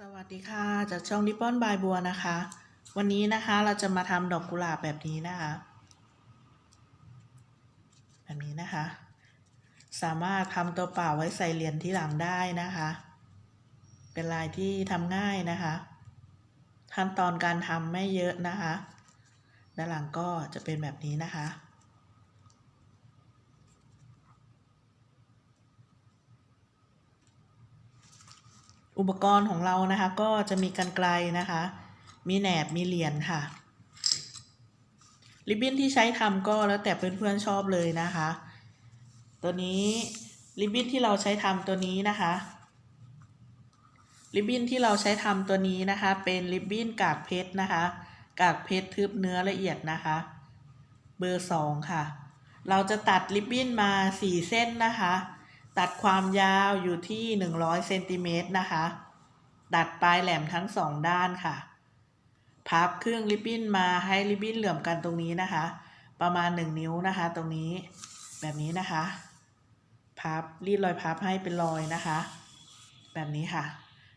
สวัสดีค่ะจากช่องดิปปอนบายบัวนะคะ วันนี้นะคะเราจะมาทำดอกกุหลาบแบบนี้นะคะ แบบนี้นะคะ สามารถทำตัวเปล่าไว้ใส่เหรียญที่หลังได้นะคะ เป็นลายที่ทำง่ายนะคะขั้นตอนการทำไม่เยอะนะคะ ด้านหลังก็จะเป็นแบบนี้นะคะ อุปกรณ์ของเรานะคะ ก็จะมีกันไกลนะคะ มีแหนบมีเหรียญค่ะ ริบบิ้นที่ใช้ทำก็แล้วแต่เพื่อนๆชอบเลยนะคะ ตัวนี้ริบบิ้นที่เราใช้ทำตัวนี้นะคะริบบิ้นที่เราใช้ทำตัวนี้นะคะ เป็นริบบิ้นกากเพชรนะคะ กากเพชรทึบเนื้อละเอียดนะคะ เบอร์สองค่ะ เราจะตัดริบบิ้นมาสี่เส้นนะคะ ตัดความยาวอยู่ที่หนึ่งร้อยเซนติเมตรนะคะ ตัดปลายแหลมทั้งสองด้านค่ะ พับเครื่องริบบิ้นมาให้ริบบิ้นเหลื่อมกันตรงนี้นะคะ ประมาณหนึ่งนิ้วนะคะ ตรงนี้แบบนี้นะคะ พับรีดรอยพับให้เป็นรอยนะคะ แบบนี้ค่ะ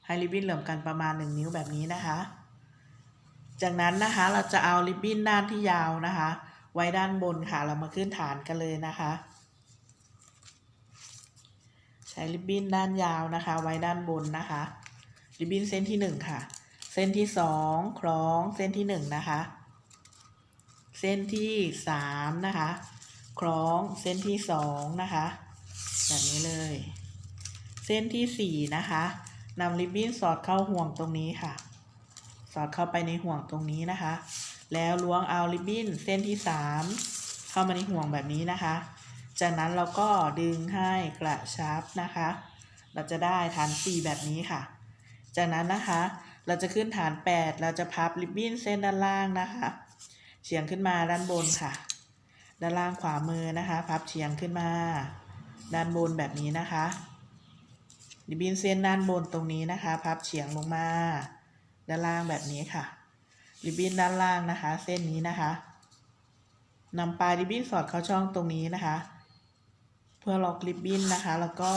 ให้ริบบิ้นเหลื่อมกันประมาณหนึ่งนิ้วแบบนี้นะคะ จากนั้นนะคะเราจะเอาริบบิ้นด้านที่ยาวนะคะ ไว้ด้านบนค่ะ เรามาขึ้นฐานกันเลยนะคะ ช้ริบบิ้นด้านยาวนะคะ ไว้ด้านบนนะคะ ริบบิ้นเส้นที่หนึ่งค่ะ เส้นที่สองคล้องเส้นที่หนึ่งนะคะ เส้นที่สามนะคะ คล้องเส้นที่สองนะคะ แบบนี้เลย เส้นที่สี่นะคะนำริบบิ้นสอดเข้าห่วงตรงนี้ค่ะ สอดเข้าไปในห่วงตรงนี้นะคะ แล้วล้วงเอาริบบิ้นเส้นที่สามเข้ามาในห่วงแบบนี้นะคะ จากนั้นเราก็ดึงให้กระชับนะคะ เราจะได้ฐาน 4 แบบนี้ค่ะ จากนั้นนะคะ เราจะขึ้นฐาน 8 เราจะพับริบบิ้นเส้นด้านล่างนะคะ เฉียงขึ้นมาด้านบนค่ะ ด้านล่างขวามือนะคะ พับเฉียงขึ้นมา ด้านบนแบบนี้นะคะ ริบบิ้นเส้นด้านบนตรงนี้นะคะ พับเฉียงลงมา ด้านล่างแบบนี้ค่ะ ริบบิ้นด้านล่างนะคะ เส้นนี้นะคะนำปลายริบบิ้นสอดเข้าช่องตรงนี้นะคะ พื่อล็อกริบบิ้นนะคะ แล้วก็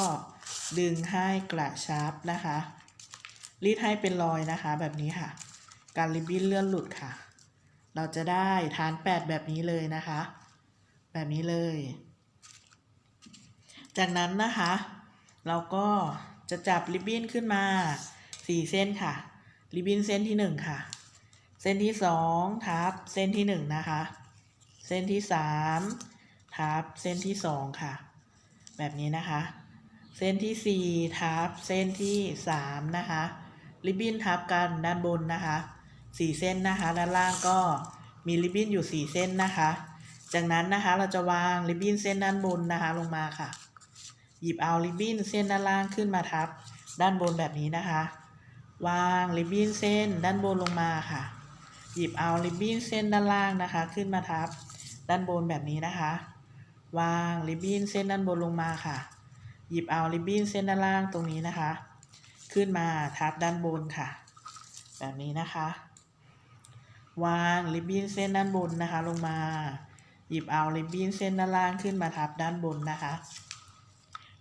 ดึงให้กระชับนะคะ รีดให้เป็นรอยนะคะ แบบนี้ค่ะ การริบบิ้นเลื่อนหลุดค่ะ เราจะได้ฐานแปดแบบนี้เลยนะคะ แบบนี้เลย จากนั้นนะคะ เราก็จะจับริบบิ้นขึ้นมาสี่เส้นค่ะ ริบบิ้นเส้นที่หนึ่งค่ะ เส้นที่สองทับ เส้นที่หนึ่งนะคะ เส้นที่สามทับ เส้นที่สองค่ะ แบบนี้นะคะ เส้นที่สี่ทับเส้นที่สามนะคะริบบิ้นทับกันด้านบนนะคะสี่เส้นนะคะ ด้านล่างก็มีริบบิ้นอยู่สี่เส้นนะคะ จากนั้นนะคะเราจะวางริบบิ้นเส้นด้านบนนะคะลงมาค่ะ หยิบเอาริบบิ้นเส้นด้านล่างขึ้นมาทับ ด้านบนแบบนี้นะคะ วางริบบิ้นเส้นด้านบนลงมาค่ะ หยิบเอาริบบิ้นเส้นด้านล่างนะคะ ขึ้นมาทับ ด้านบนแบบนี้นะคะ วางริบบิ้นเส้นด้านบนลงมาค่ะ หยิบเอาริบบิ้นเส้นด้านล่างตรงนี้นะคะ ขึ้นมาทับด้านบนค่ะ แบบนี้นะคะ วางริบบิ้นเส้นด้านบนนะคะ ลงมา หยิบเอาริบบิ้นเส้นด้านล่างขึ้นมาทับด้านบนนะคะ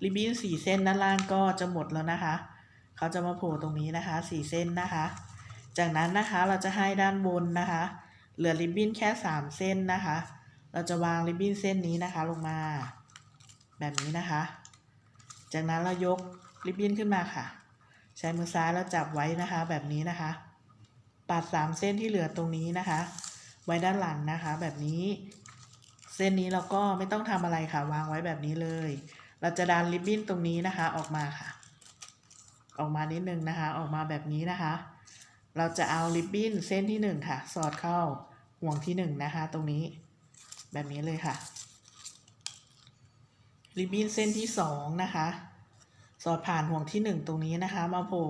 ริบบิ้นสี่เส้นด้านล่างก็จะหมดแล้วนะคะ เขาจะมาโผล่ตรงนี้นะคะสี่เส้นนะคะ จากนั้นนะคะเราจะให้ด้านบนนะคะ เหลือริบบิ้นแค่สามเส้นนะคะ เราจะวางริบบิ้นเส้นนี้นะคะลงมา แบบนี้นะคะ จากนั้นเรายกริบบิ้นขึ้นมาค่ะ ใช้มือซ้ายแล้วจับไว้นะคะ แบบนี้นะคะปัดสามเส้นที่เหลือตรงนี้นะคะ ไว้ด้านหลังนะคะ แบบนี้ เส้นนี้เราก็ไม่ต้องทำอะไรค่ะ วางไว้แบบนี้เลย เราจะดันริบบิ้นตรงนี้นะคะออกมาค่ะ ออกมานิดนึงนะคะ ออกมาแบบนี้นะคะ เราจะเอาริบบิ้นเส้นที่หนึ่งค่ะ สอดเข้าห่วงที่หนึ่งนะคะ ตรงนี้ แบบนี้เลยค่ะ ริบบิ้นเส้นที่สองนะคะ สอดผ่านห่วงที่หนึ่งตรงนี้นะคะ มาโผล่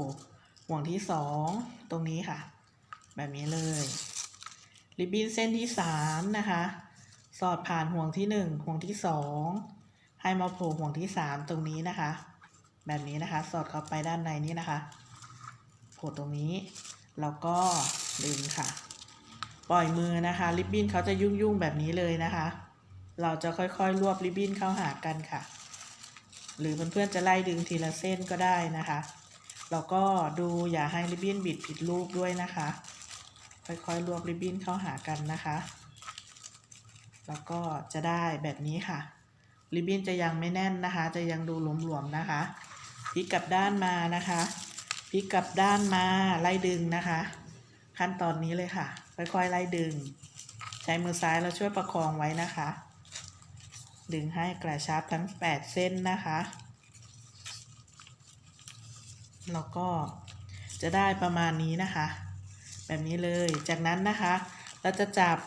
ห่วงที่สองตรงนี้ค่ะ แบบนี้เลย ริบบิ้นเส้นที่สามนะคะ สอดผ่านห่วงที่หนึ่งห่วงที่สองให้มาโผล่ห่วงที่สามตรงนี้นะคะ แบบนี้นะคะ สอดเข้าไปด้านในนี้นะคะ โผล่ตรงนี้ แล้วก็ดึงค่ะ ปล่อยมือนะคะ ริบบิ้นเขาจะยุ่งๆแบบนี้เลยนะคะ เราจะค่อยๆ รวบริบบิ้นเข้าหากันค่ะ หรือเพื่อนๆจะไล่ดึงทีละเส้นก็ได้นะคะแล้วก็ดูอย่าให้ริบบิ้นบิดผิดรูปด้วยนะคะ ค่อยๆรวบริบบิ้นเข้าหากันนะคะ แล้วก็จะได้แบบนี้ค่ะ ริบบิ้นจะยังไม่แน่นนะคะ จะยังดูหลวมๆนะคะพลิกกลับด้านมานะคะพลิกกลับด้านมาไล่ดึงนะคะ ขั้นตอนนี้เลยค่ะ ค่อยๆไล่ดึง ใช้มือซ้ายเราช่วยประคองไว้นะคะ ดึงให้กระชับทั้ง 8 เส้นนะคะ แล้วก็จะได้ประมาณนี้นะคะ แบบนี้เลย จากนั้นนะคะ เราจะจับ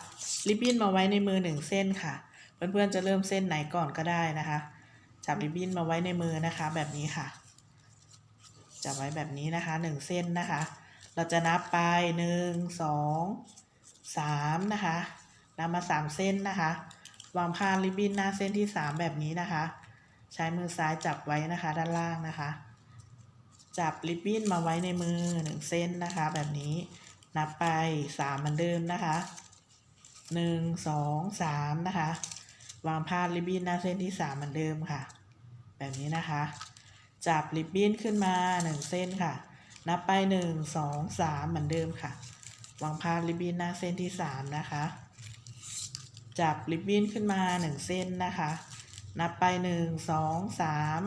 ริบบิ้นมาไว้ในมือหนึ่งเส้นค่ะ เพื่อนๆจะเริ่มเส้นไหนก่อนก็ได้นะคะ จับริบบิ้นมาไว้ในมือนะคะ แบบนี้ค่ะ จับไว้แบบนี้นะคะหนึ่งเส้นนะคะ เราจะนับไปหนึ่งสอง สามนะคะนับมาสามเส้นนะคะ วางผ้าริบบิ้นหน้าเส้นที่สามแบบนี้นะคะ ใช้มือซ้ายจับไว้นะคะ ด้านล่างนะคะ จับริบบิ้นมาไว้ในมือหนึ่งเส้นนะคะ แบบนี้นับไปสามเหมือนเดิมนะคะหนึ่งสองสามนะคะ วางผ้าริบบิ้นหน้าเส้นที่สามเหมือนเดิมค่ะ แบบนี้นะคะ จับริบบิ้นขึ้นมาหนึ่งเส้นค่ะ นับไปหนึ่งสองสามเหมือนเดิมค่ะ วางผ้าริบบิ้นหน้าเส้นที่สามนะคะ จับริบบิ้นขึ้นมาหนึ่งเส้นนะคะ นับไปหนึ่งสองสาม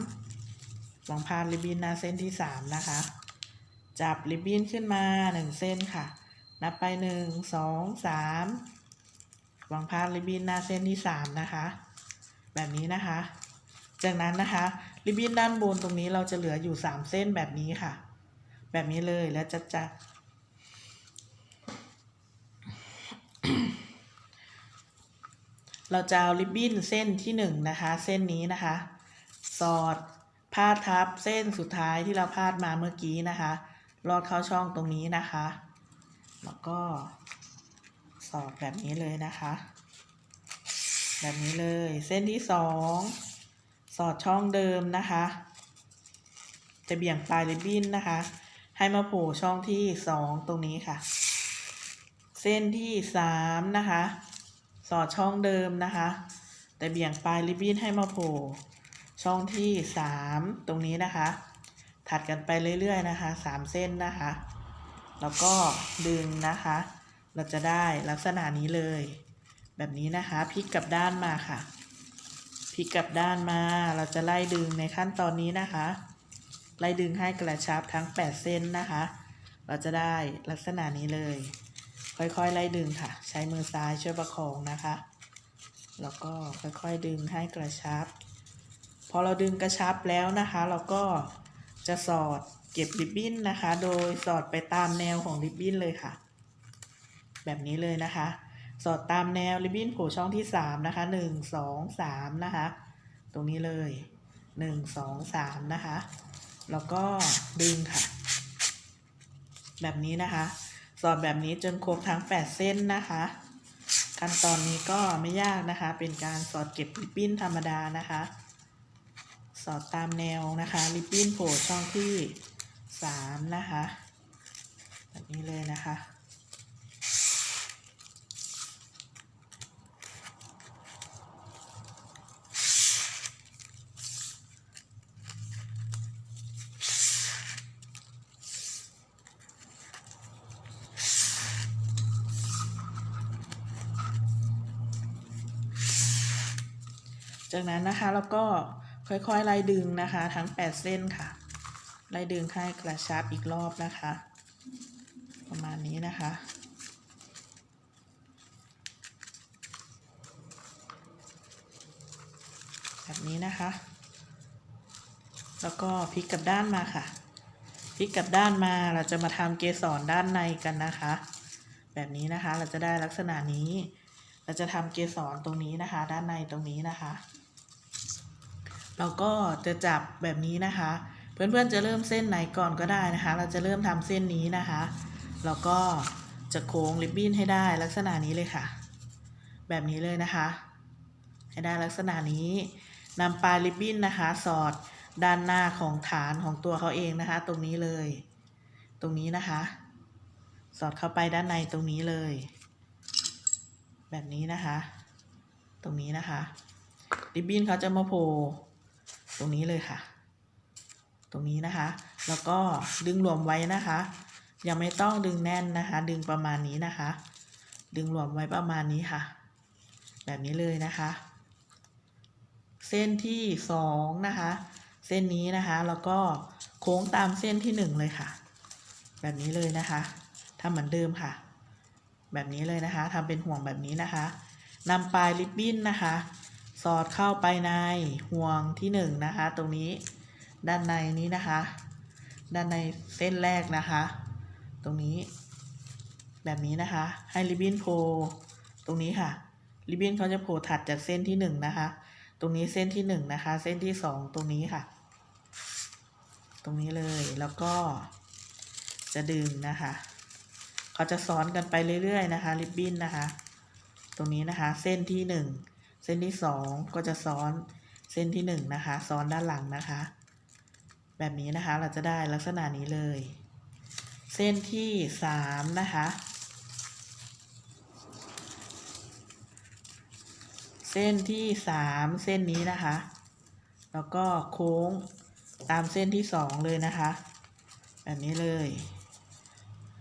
วางผ้าริบบิ้นหน้าเส้นที่สามนะคะ จับริบบิ้นขึ้นมาหนึ่งเส้นค่ะ นับไปหนึ่งสองสามวางผ้าริบบิ้นหน้าเส้นที่สามนะคะ แบบนี้นะคะ จากนั้นนะคะริบบิ้นด้านบนตรงนี้เราจะเหลืออยู่สามเส้นแบบนี้ค่ะ แบบนี้เลยแล้วจะจับ เราจะเอาริบบิ้นเส้นที่หนึ่งนะคะ เส้นนี้นะคะ สอดพาดทับเส้นสุดท้ายที่เราพาดมาเมื่อกี้นะคะลอดเข้าช่องตรงนี้นะคะ แล้วก็สอดแบบนี้เลยนะคะ แบบนี้เลย เส้นที่สองสอดช่องเดิมนะคะ จะเบี่ยงปลายริบบิ้นนะคะ ให้มาโผล่ช่องที่สองตรงนี้ค่ะ ส้นที่สามนะคะ สอดช่องเดิมนะคะ แต่เบี่ยงปลายริบบิ้นให้มาโผล่ช่องที่สามตรงนี้นะคะ ถัดกันไปเรื่อยๆนะคะสามเส้นนะคะ แล้วก็ดึงนะคะ เราจะได้ลักษณะนี้เลย แบบนี้นะคะพลิกกลับด้านมาค่ะพลิกกลับด้านมาเราจะไล่ดึงในขั้นตอนนี้นะคะ ไล่ดึงให้กระชับทั้ง 8 เส้นนะคะ เราจะได้ลักษณะนี้เลย ค่อยๆไล่ดึงค่ะ ใช้มือซ้ายช่วยประคองนะคะ แล้วก็ค่อยๆดึงให้กระชับ พอเราดึงกระชับแล้วนะคะ เราก็จะสอดเก็บริบบิ้นนะคะ โดยสอดไปตามแนวของริบบิ้นเลยค่ะ แบบนี้เลยนะคะ สอดตามแนวริบบิ้นโผช่องที่สามนะคะหนึ่งสองสามนะคะ ตรงนี้เลยหนึ่งสองสามนะคะ แล้วก็ดึงค่ะ แบบนี้นะคะ สอดแบบนี้จนครบทั้ง 8 เส้นนะคะ ขั้นตอนนี้ก็ไม่ยากนะคะ เป็นการสอดเก็บริบบิ้นธรรมดานะคะ สอดตามแนวนะคะริบบิ้นโผล่ช่องที่ 3 นะคะ แบบนี้เลยนะคะ จากนั้นนะคะแล้วก็ค่อยๆไล่ดึงนะคะ ทั้ง 8 เส้นค่ะ ไล่ดึงให้กระชับอีกรอบนะคะ ประมาณนี้นะคะ แบบนี้นะคะ แล้วก็พลิกกลับด้านมาค่ะพลิกกลับด้านมาเราจะมาทำเกสรด้านในกันนะคะ แบบนี้นะคะเราจะได้ลักษณะนี้ เราจะทำเกสรตรงนี้นะคะ ด้านในตรงนี้นะคะ เราก็จะจับแบบนี้นะคะ เพื่อนๆจะเริ่มเส้นไหนก่อนก็ได้นะคะ เราจะเริ่มทำเส้นนี้นะคะ แล้วก็จะโค้งริบบิ้นให้ได้ลักษณะนี้เลยค่ะ แบบนี้เลยนะคะ ให้ได้ลักษณะนี้นำปลายริบบิ้นนะคะ สอดด้านหน้าของฐานของตัวเขาเองนะคะ ตรงนี้เลย ตรงนี้นะคะ สอดเข้าไปด้านในตรงนี้เลย แบบนี้นะคะ ตรงนี้นะคะริบบิ้นเขาจะมาโผล่ ตรงนี้เลยค่ะ ตรงนี้นะคะ แล้วก็ดึงรวมไว้นะคะ ยังไม่ต้องดึงแน่นนะคะ ดึงประมาณนี้นะคะ ดึงรวมไว้ประมาณนี้ค่ะ แบบนี้เลยนะคะ เส้นที่สองนะคะ เส้นนี้นะคะ แล้วก็โค้งตามเส้นที่หนึ่งเลยค่ะ แบบนี้เลยนะคะทำเหมือนเดิมค่ะ แบบนี้เลยนะคะทำเป็นห่วงแบบนี้นะคะนำปลายริบบิ้นนะคะ สอดเข้าไปในห่วงที่หนึ่งนะคะ ตรงนี้ด้านในนี้นะคะ ด้านในเส้นแรกนะคะ ตรงนี้แบบนี้นะคะ ให้ริบบิ้นโผล่ตรงนี้ค่ะริบบิ้นเขาจะโผล่ถัดจากเส้นที่หนึ่งนะคะ ตรงนี้เส้นที่หนึ่งนะคะ เส้นที่สองตรงนี้ค่ะ ตรงนี้เลยแล้วก็จะดึงนะคะเขาจะซ้อนกันไปเรื่อยๆนะคะริบบิ้นนะคะ ตรงนี้นะคะ เส้นที่หนึ่ง เส้นที่สองก็จะซ้อนเส้นที่หนึ่งนะคะ ซ้อนด้านหลังนะคะ แบบนี้นะคะเราจะได้ลักษณะนี้เลย เส้นที่สามนะคะ เส้นที่สามเส้นนี้นะคะ แล้วก็โค้งตามเส้นที่สองเลยนะคะ แบบนี้เลย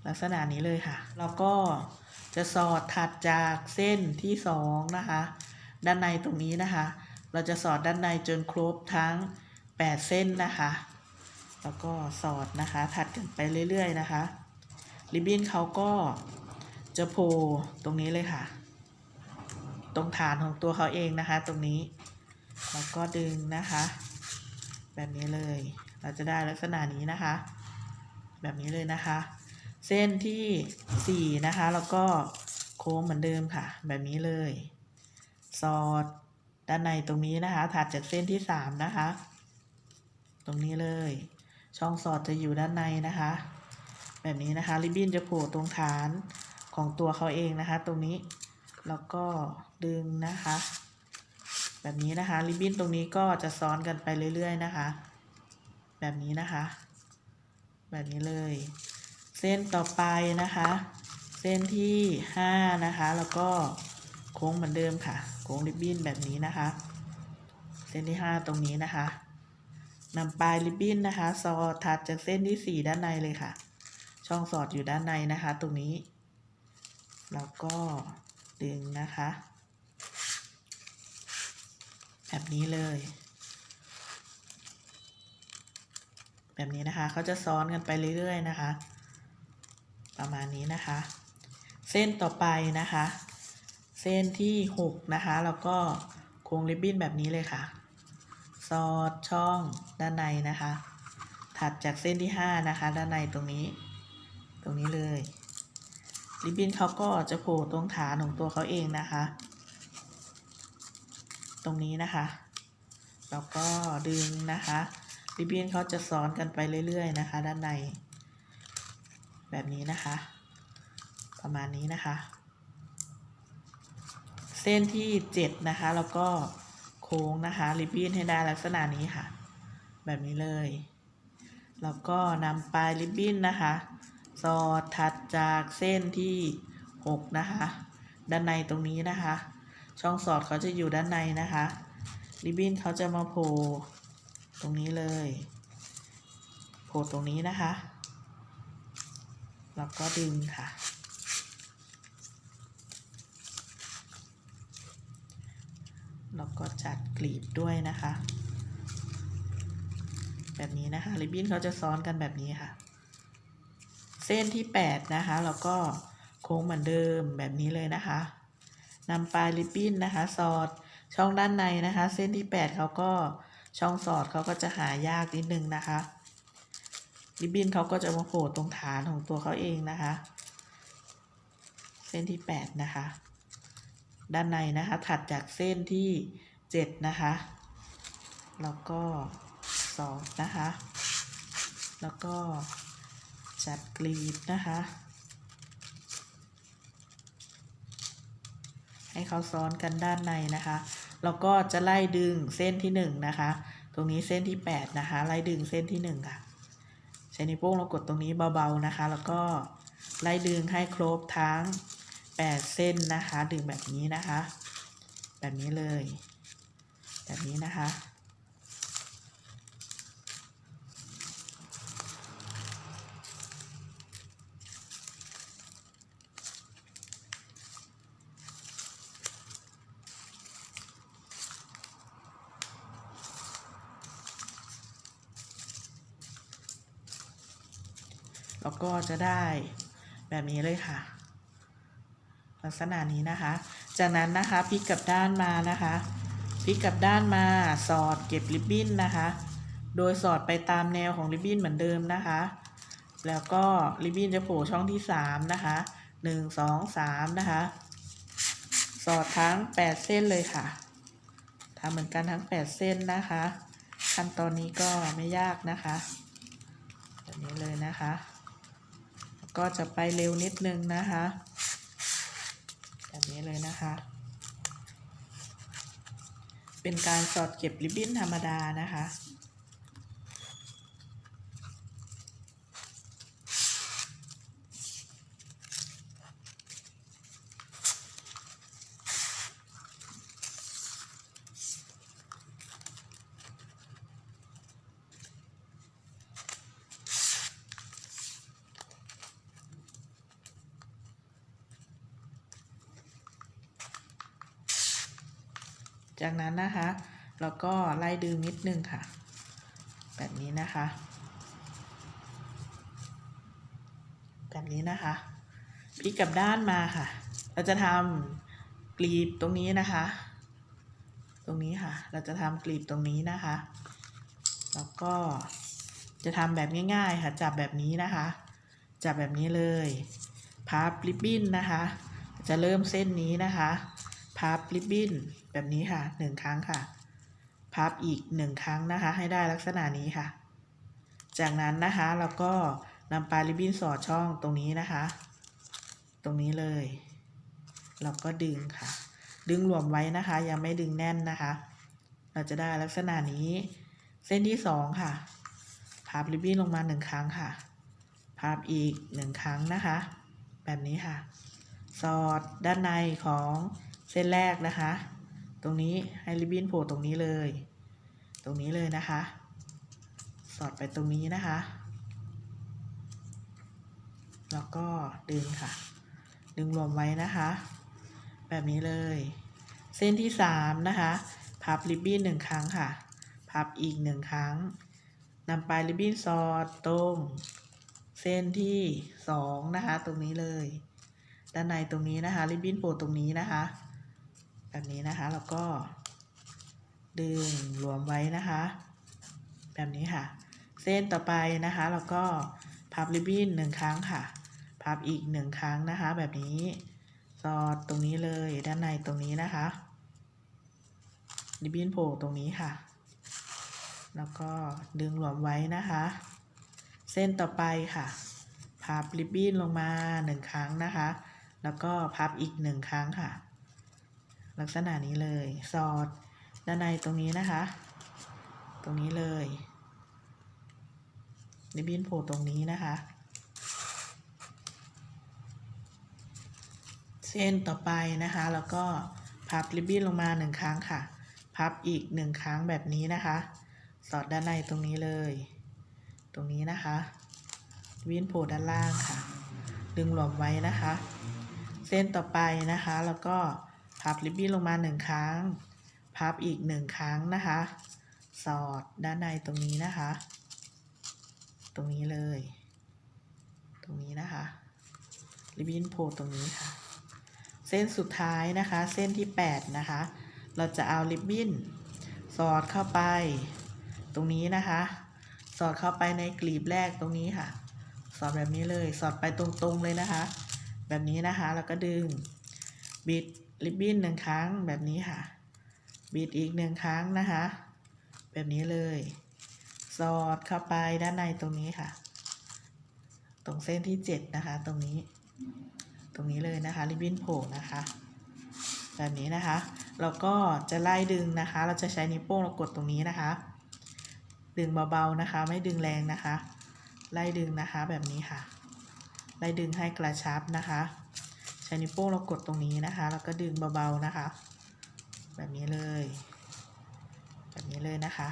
ลักษณะนี้เลยค่ะ แล้วก็จะสอดถัดจากเส้นที่สองนะคะ ด้านในตรงนี้นะคะ เราจะสอดด้านในจนครบทั้ง 8 เส้นนะคะ แล้วก็สอดนะคะถัดกันไปเรื่อยๆนะคะ ริบบิ้นเขาก็จะโผล่ตรงนี้เลยค่ะ ตรงฐานของตัวเขาเองนะคะ ตรงนี้แล้วก็ดึงนะคะ แบบนี้เลย เราจะได้ลักษณะนี้นะคะ แบบนี้เลยนะคะ เส้นที่สี่นะคะ แล้วก็โค้งเหมือนเดิมค่ะ แบบนี้เลย สอด ด้านในตรงนี้นะคะ ถัดจากเส้นที่สามนะคะ ตรงนี้เลย ช่องสอดจะอยู่ด้านในนะคะ แบบนี้นะคะ ริบบิ้นจะโผล่ตรงฐานของตัวเขาเองนะคะ ตรงนี้แล้วก็ดึงนะคะ แบบนี้นะคะ ริบบิ้นตรงนี้ก็จะซ้อนกันไปเรื่อยๆนะคะ แบบนี้นะคะ แบบนี้เลย เส้นต่อไปนะคะ เส้นที่ห้านะคะ แล้วก็ โค้งเหมือนเดิมค่ะ โค้งริบบิ้นแบบนี้นะคะ เส้นที่ห้าตรงนี้นะคะนำปลายริบบิ้นนะคะสอดถัดจากเส้นที่สี่ด้านในเลยค่ะ ช่องสอดอยู่ด้านในนะคะ ตรงนี้ แล้วก็ดึงนะคะ แบบนี้เลย แบบนี้นะคะเขาจะซ้อนกันไปเรื่อยๆนะคะ ประมาณนี้นะคะ เส้นต่อไปนะคะ เส้นที่หกนะคะ แล้วก็โค้งริบบิ้นแบบนี้เลยค่ะ สอดช่องด้านในนะคะ ถัดจากเส้นที่ห้านะคะ ด้านในตรงนี้ ตรงนี้เลย ริบบิ้นเขาก็จะโผล่ตรงฐานของตัวเขาเองนะคะ ตรงนี้นะคะ แล้วก็ดึงนะคะ ริบบิ้นเขาจะซ้อนกันไปเรื่อยๆนะคะ ด้านใน แบบนี้นะคะ ประมาณนี้นะคะ เส้นที่เจ็ดนะคะ แล้วก็โค้งนะคะริบบิ้นให้ได้ลักษณะนี้ค่ะ แบบนี้เลย แล้วก็นำปลายริบบิ้นนะคะ สอดถัดจากเส้นที่หกนะคะ ด้านในตรงนี้นะคะ ช่องสอดเขาจะอยู่ด้านในนะคะริบบิ้นเขาจะมาโผล่ตรงนี้เลยโผล่ตรงนี้นะคะ แล้วก็ดึงค่ะ แล้วก็จัดกลีบด้วยนะคะ แบบนี้นะคะริบบิ้นเขาจะซ้อนกันแบบนี้ค่ะ เส้นที่แปดนะคะ แล้วก็โค้งเหมือนเดิมแบบนี้เลยนะคะนำปลายริบบิ้นนะคะ สอดช่องด้านในนะคะ เส้นที่แปดเขาก็ช่องสอดเขาก็จะหายากนิดนึงนะคะริบบิ้นเขาก็จะมาโผล่ตรงฐานของตัวเขาเองนะคะ เส้นที่แปดนะคะ ด้านในนะคะ ถัดจากเส้นที่เจ็ดนะคะ แล้วก็สอดนะคะ แล้วก็จัดกลีบนะคะ ให้เขาซ้อนกันด้านในนะคะ แล้วก็จะไล่ดึงเส้นที่หนึ่งนะคะ ตรงนี้เส้นที่แปดนะคะ ไล่ดึงเส้นที่หนึ่งค่ะ ใช้นิ้วโป้งเรากดตรงนี้เบาๆนะคะ แล้วก็ไล่ดึงให้ครบทั้ง แปดเส้นนะคะดึงแบบนี้นะคะ แบบนี้เลย แบบนี้นะคะแล้วก็จะได้แบบนี้เลยค่ะ ลักษณะนี้นะคะ จากนั้นนะคะพลิกกลับด้านมานะคะพลิกกลับด้านมาสอดเก็บริบบิ้นนะคะ โดยสอดไปตามแนวของริบบิ้นเหมือนเดิมนะคะ แล้วก็ริบบิ้นจะโผล่ช่องที่สามนะคะหนึ่งสองสามนะคะ สอดทั้งแปดเส้นเลยค่ะทำเหมือนกันทั้งแปดเส้นนะคะขั้นตอนนี้ก็ไม่ยากนะคะแบบนี้เลยนะคะ ก็จะไปเร็วนิดนึงนะคะ บนี้เลยนะคะ เป็นการสอดเก็บริบบิ้นธรรมดานะคะ จากนั้นนะคะ เราก็ไล่ ดึงนิดนึงค่ะ แบบนี้นะคะ แบบนี้นะคะพลิกกลับด้านมาค่ะ เราจะทำกลีบตรงนี้นะคะ ตรงนี้ค่ะ เราจะทำกลีบตรงนี้นะคะ แล้วก็จะทำแบบง่าย ๆ ค่ะ จับแบบนี้นะคะ จับแบบนี้เลยพับริบบิ้นนะคะ จะเริ่มเส้นนี้นะคะพับริบบิ้นแบบนี้ค่ะหนึ่งครั้งค่ะ พับอีกหนึ่งครั้งนะคะ ให้ได้ลักษณะนี้ค่ะ จากนั้นนะคะเราก็นำปลายริบบิ้นสอดช่องตรงนี้นะคะ ตรงนี้เลย เราก็ดึงค่ะ ดึงหลวมไว้นะคะ ยังไม่ดึงแน่นนะคะ เราจะได้ลักษณะนี้ เส้นที่สองค่ะ พับริบบิ้นลงมาหนึ่งครั้งค่ะ พับอีกหนึ่งครั้งนะคะ แบบนี้ค่ะ สอดด้านในของเส้นแรกนะคะ ตรงนี้ให้ริบบิ้นโผล่ตรงนี้เลย ตรงนี้เลยนะคะ สอดไปตรงนี้นะคะ แล้วก็ดึงค่ะ ดึงรวมไว้นะคะ แบบนี้เลย เส้นที่สามนะคะพับริบบิ้นหนึ่งครั้งค่ะ พับอีกหนึ่งครั้งนำปลายริบบิ้นสอดตรงเส้นที่สองนะคะ ตรงนี้เลย ด้านในตรงนี้นะคะ ริบบิ้นโผล่ตรงนี้นะคะ แบบนี้นะคะ แล้วก็ ดึงรวมไว้นะคะ แบบนี้ค่ะ เส้นต่อไปนะคะ แล้วก็พับริบบิ้นหนึ่งครั้งค่ะ พับอีกหนึ่งครั้งนะคะ แบบนี้สอดตรงนี้เลยด้านในตรงนี้นะคะริบบิ้นโผล่ตรงนี้ค่ะ แล้วก็ดึงหลวมไว้นะคะ เส้นต่อไปค่ะ พับริบบิ้นลงมาหนึ่งครั้งนะคะ แล้วก็พับอีกหนึ่งครั้งค่ะ ลักษณะนี้เลย สอด ด้านในตรงนี้นะคะ ตรงนี้เลยริบบิ้นโผล่ตรงนี้นะคะ เส้นต่อไปนะคะ แล้วก็พับริบบิ้นลงมาหนึ่งครั้งค่ะ พับอีกหนึ่งครั้งแบบนี้นะคะ สอดด้านในตรงนี้เลย ตรงนี้นะคะริบบิ้นโผล่ด้านล่างค่ะ ดึงหลวมไว้นะคะ เส้นต่อไปนะคะแล้วก็ พับริบบิ้นลงมาหนึ่งครั้ง พับอีกหนึ่งครั้งนะคะ สอดด้านในตรงนี้นะคะ ตรงนี้เลย ตรงนี้นะคะริบบิ้นโผล่ตรงนี้ค่ะ เส้นสุดท้ายนะคะ เส้นที่แปดนะคะ เราจะเอาริบบิ้นสอดเข้าไป ตรงนี้นะคะ สอดเข้าไปในกลีบแรกตรงนี้ค่ะ สอดแบบนี้เลย สอดไปตรงๆเลยนะคะ แบบนี้นะคะ แล้วก็ดึง บิด ริบบิ้นหนึ่งครั้งแบบนี้ค่ะ บิดอีกหนึ่งครั้งนะคะ แบบนี้เลย สอดเข้าไปด้านในตรงนี้ค่ะ ตรงเส้นที่เจ็ดนะคะ ตรงนี้ ตรงนี้เลยนะคะ ริบบิ้นโผล่นะคะ แบบนี้นะคะ เราก็จะไล่ดึงนะคะ เราจะใช้นิ้วโป้งเรากดตรงนี้นะคะ ดึงเบาๆนะคะ ไม่ดึงแรงนะคะ ไล่ดึงนะคะแบบนี้ค่ะ ไล่ดึงให้กระชับนะคะ นิ้วโป้งเรากดตรงนี้นะคะ แล้วก็ดึงเบาๆนะคะ แบบนี้เลย แบบนี้เลยนะคะ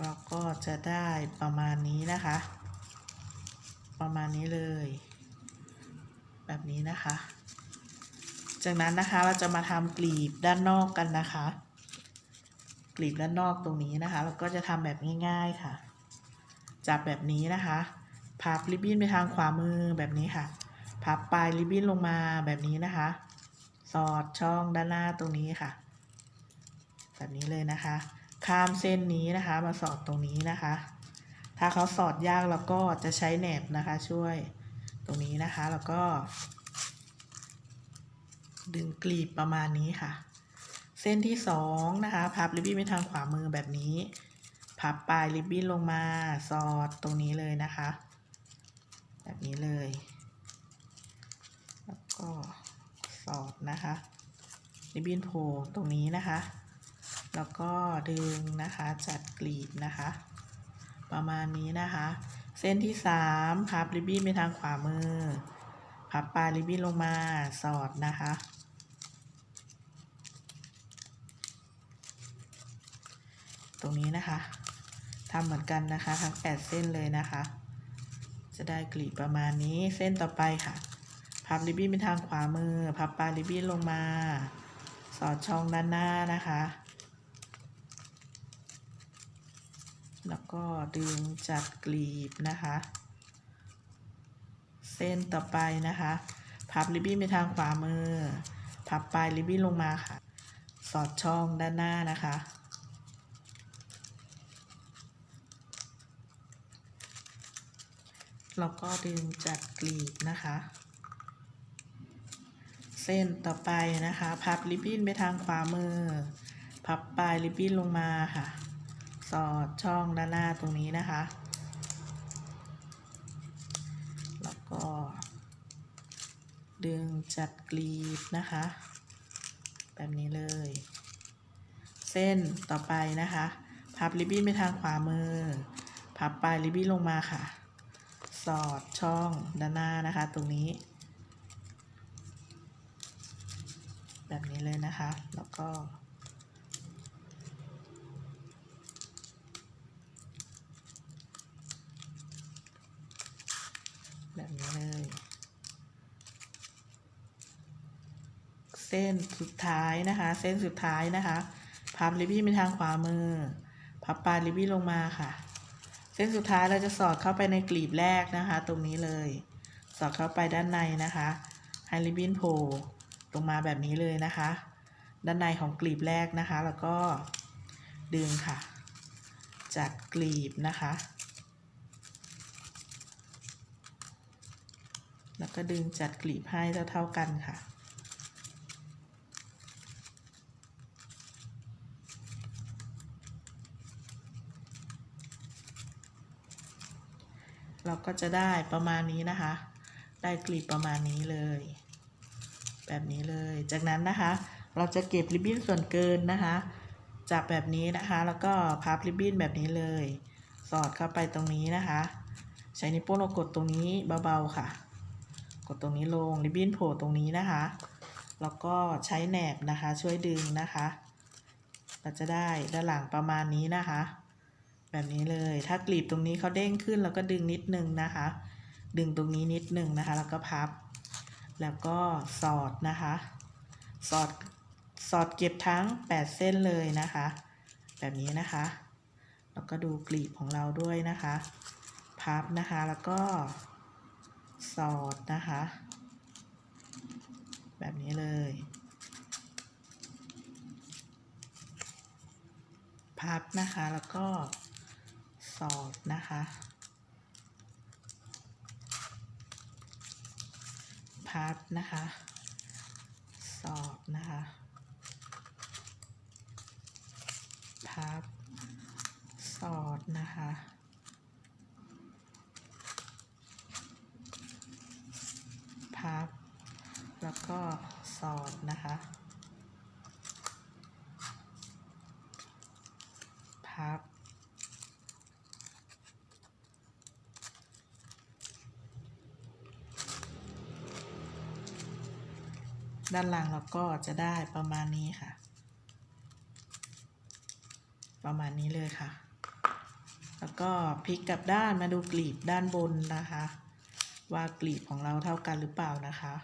เราก็จะได้ประมาณนี้นะคะ ประมาณนี้เลย แบบนี้นะคะ จากนั้นนะคะเราจะมาทำกลีบด้านนอกกันนะคะ กลีบด้านนอกตรงนี้นะคะแล้วก็จะทำแบบง่าย ๆค่ะ จับแบบนี้นะคะพับริบบิ้นไปทางขวามือแบบนี้ค่ะ พับปลายริบบิ้นลงมาแบบนี้นะคะ สอดช่องด้านหน้าตรงนี้ค่ะ แบบนี้เลยนะคะ ข้ามเส้นนี้นะคะ มาสอดตรงนี้นะคะ ถ้าเขาสอดยากเราก็จะใช้แหนบนะคะช่วยตรงนี้นะคะแล้วก็ ดึงกลีบประมาณนี้ค่ะ เส้นที่สองนะคะ พับริบบิ้นไปทางขวามือแบบนี้ พับปลายริบบิ้นลงมาสอดตรงนี้เลยนะคะ แบบนี้เลย แล้วก็สอดนะคะริบบิ้นโผล่ตรงนี้นะคะ แล้วก็ดึงนะคะจัดกลีบนะคะ ประมาณนี้นะคะ เส้นที่สามพับริบบิ้นไปทางขวามือ พับปลายริบบิ้นลงมาสอดนะคะตรงนี้นะคะ ทำเหมือนกันนะคะ ทั้ง8เส้นเลยนะคะ จะได้กลีบประมาณนี้เส้นต่อไปค่ะ พับริบบิ้นไปทางขวามือ พับปลายริบบิ้นลงมา สอดช่องด้านหน้านะคะ แล้วก็ดึงจัดกลีบนะคะ เส้นต่อไปนะคะ พับริบบิ้นไปทางขวามือ พับปลายริบบิ้นลงมาค่ะ สอดช่องด้านหน้านะคะ แล้วก็ดึงจัดกลีบนะคะ เส้นต่อไปนะคะ พับริบบิ้นไปทางขวามือ พับปลายริบบิ้นลงมาค่ะ สอดช่องด้านหน้าตรงนี้นะคะ แล้วก็ ดึงจัดกลีบนะคะ แบบนี้เลย เส้นต่อไปนะคะ พับริบบิ้นไปทางขวามือ พับปลายริบบิ้นลงมาค่ะ สอดช่องด้านหน้านะคะ ตรงนี้ แบบนี้เลยนะคะ แล้วก็ แบบนี้เลย เส้นสุดท้ายนะคะ เส้นสุดท้ายนะคะ พับริบบิ้ไปทางขวามือ พับปลายริบบิ้ลงมาค่ะ เส้นสุดท้ายเราจะสอดเข้าไปในกลีบแรกนะคะ ตรงนี้เลย สอดเข้าไปด้านในนะคะให้ริบบิ้นโผล่ลงมาแบบนี้เลยนะคะ ด้านในของกลีบแรกนะคะ แล้วก็ดึงค่ะจัดกลีบนะคะ แล้วก็ดึงจัดกลีบให้เท่าๆกันค่ะ เราก็จะได้ประมาณนี้นะคะ ได้กลีบประมาณนี้เลย แบบนี้เลย จากนั้นนะคะ เราจะเก็บริบบิ้นส่วนเกินนะคะจับแบบนี้นะคะ แล้วก็พับริบบิ้นแบบนี้เลย สอดเข้าไปตรงนี้นะคะ ใช้นิ้วโป้งเรากดตรงนี้เบาๆค่ะ กดตรงนี้ลงริบบิ้นโผล่ตรงนี้นะคะ แล้วก็ใช้แหนบนะคะช่วยดึงนะคะ เราจะได้ด้านหลังประมาณนี้นะคะ แบบนี้เลย ถ้ากลีบตรงนี้เขาเด้งขึ้นเราก็ดึงนิดนึงนะคะ ดึงตรงนี้นิดนึงนะคะ แล้วก็พับ แล้วก็สอดนะคะ สอด สอดเก็บทั้ง 8 เส้นเลยนะคะ แบบนี้นะคะ แล้วก็ดูกลีบของเราด้วยนะคะ พับนะคะ แล้วก็สอดนะคะ แบบนี้เลยพับนะคะแล้วก็ สอดนะคะพับนะคะ สอดนะคะพับสอดนะคะพับ แล้วก็สอดนะคะ พับ ด้านหลังเราก็จะได้ประมาณนี้ค่ะ ประมาณนี้เลยค่ะ แล้วก็พลิกกลับด้านมาดูกลีบด้านบนนะคะ ว่ากลีบของเราเท่ากันหรือเปล่านะคะ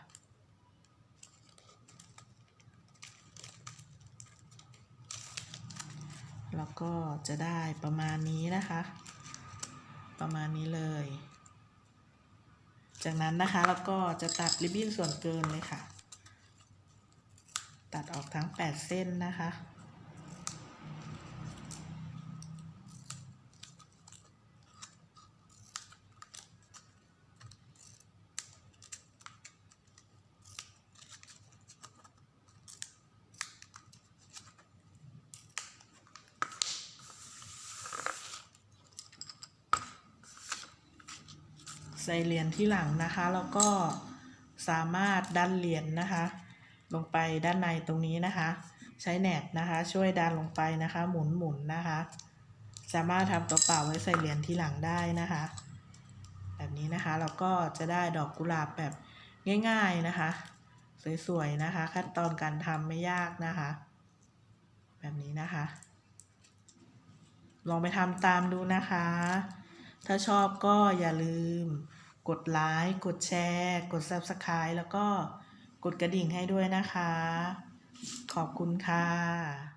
แล้วก็จะได้ประมาณนี้นะคะ ประมาณนี้เลย จากนั้นนะคะ แล้วก็จะตัดริบบิ้นส่วนเกินเลยค่ะ ตัดออกทั้ง 8 เส้นนะคะ ใส่เหรียญที่หลังนะคะ แล้วก็สามารถดันเหรียญนะคะ ลงไปด้านในตรงนี้นะคะ ใช้แหนบนะคะ ช่วยดันลงไปนะคะ หมุนหมุนนะคะ สามารถทำกระเป๋าไว้ใส่เหรียญที่หลังได้นะคะ แบบนี้นะคะเราก็จะได้ดอกกุหลาบแบบง่าย ๆนะคะสวยๆนะคะ ขั้นตอนการทำไม่ยากนะคะ แบบนี้นะคะ ลองไปทำตามดูนะคะ ถ้าชอบก็อย่าลืม กดไลค์กดแชร์ กด Subscribe แล้วก็ กดกระดิ่งให้ด้วยนะคะ ขอบคุณค่ะ